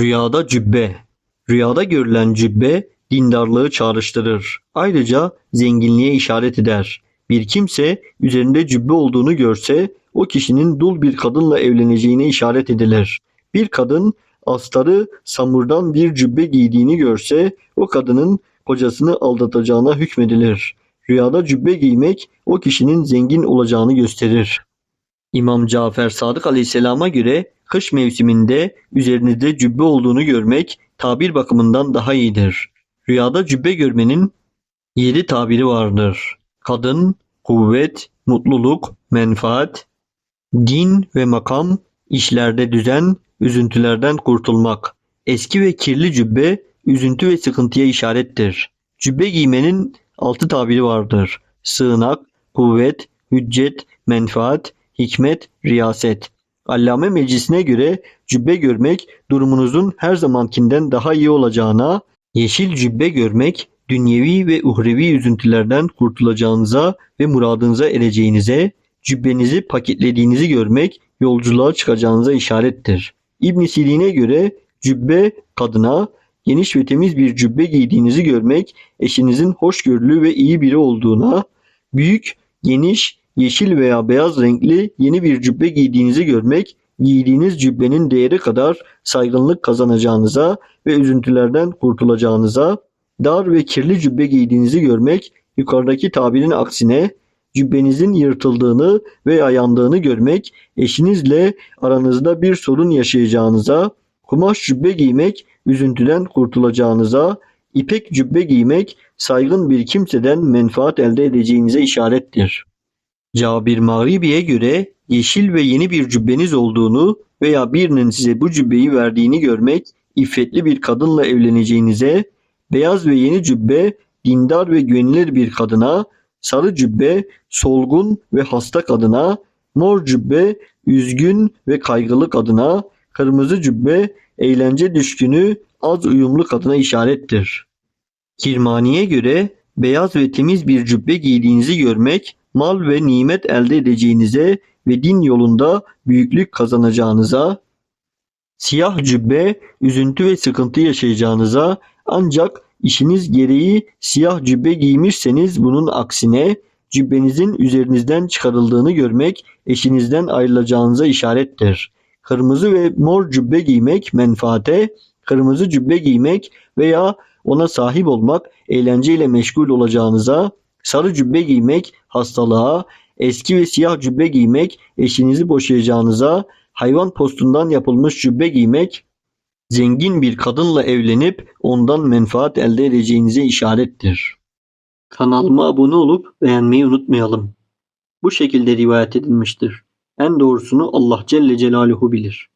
Rüyada cübbe. Rüyada görülen cübbe dindarlığı çağrıştırır. Ayrıca zenginliğe işaret eder. Bir kimse üzerinde cübbe olduğunu görse o kişinin dul bir kadınla evleneceğine işaret edilir. Bir kadın astarı samurdan bir cübbe giydiğini görse o kadının kocasını aldatacağına hükmedilir. Rüyada cübbe giymek o kişinin zengin olacağını gösterir. İmam Cafer Sadık Aleyhisselam'a göre kış mevsiminde üzerinizde cübbe olduğunu görmek tabir bakımından daha iyidir. Rüyada cübbe görmenin yedi tabiri vardır. Kadın, kuvvet, mutluluk, menfaat, din ve makam, işlerde düzen, üzüntülerden kurtulmak. Eski ve kirli cübbe üzüntü ve sıkıntıya işarettir. Cübbe giymenin altı tabiri vardır. Sığınak, kuvvet, hüccet, menfaat, hikmet, riyaset. Allame Meclisi'ne göre cübbe görmek durumunuzun her zamankinden daha iyi olacağına, yeşil cübbe görmek dünyevi ve uhrevi üzüntülerden kurtulacağınıza ve muradınıza ereceğinize, cübbenizi paketlediğinizi görmek yolculuğa çıkacağınıza işarettir. İbn Sirin'e göre cübbe kadına, geniş ve temiz bir cübbe giydiğinizi görmek eşinizin hoşgörülü ve iyi biri olduğuna, büyük, geniş, yeşil veya beyaz renkli yeni bir cübbe giydiğinizi görmek, giydiğiniz cübbenin değeri kadar saygınlık kazanacağınıza ve üzüntülerden kurtulacağınıza, dar ve kirli cübbe giydiğinizi görmek, yukarıdaki tabirin aksine cübbenizin yırtıldığını veya yandığını görmek, eşinizle aranızda bir sorun yaşayacağınıza, kumaş cübbe giymek, üzüntüden kurtulacağınıza, ipek cübbe giymek, saygın bir kimseden menfaat elde edeceğinize işarettir. Cabir Mağribi'ye göre yeşil ve yeni bir cübbeniz olduğunu veya birinin size bu cübbeyi verdiğini görmek, iffetli bir kadınla evleneceğinize, beyaz ve yeni cübbe dindar ve güvenilir bir kadına, sarı cübbe solgun ve hasta kadına, mor cübbe üzgün ve kaygılı kadına, kırmızı cübbe eğlence düşkünü az uyumlu kadına işarettir. Kirmani'ye göre beyaz ve temiz bir cübbe giydiğinizi görmek, mal ve nimet elde edeceğinize ve din yolunda büyüklük kazanacağınıza, siyah cübbe üzüntü ve sıkıntı yaşayacağınıza ancak işiniz gereği siyah cübbe giymişseniz bunun aksine cübbenizin üzerinizden çıkarıldığını görmek eşinizden ayrılacağınıza işarettir. Kırmızı ve mor cübbe giymek menfaate, kırmızı cübbe giymek veya ona sahip olmak eğlenceyle meşgul olacağınıza, sarı cübbe giymek hastalığa, eski ve siyah cübbe giymek eşinizi boşayacağınıza, hayvan postundan yapılmış cübbe giymek zengin bir kadınla evlenip ondan menfaat elde edeceğinize işarettir. Kanalıma abone olup beğenmeyi unutmayalım. Bu şekilde rivayet edilmiştir. En doğrusunu Allah Celle Celaluhu bilir.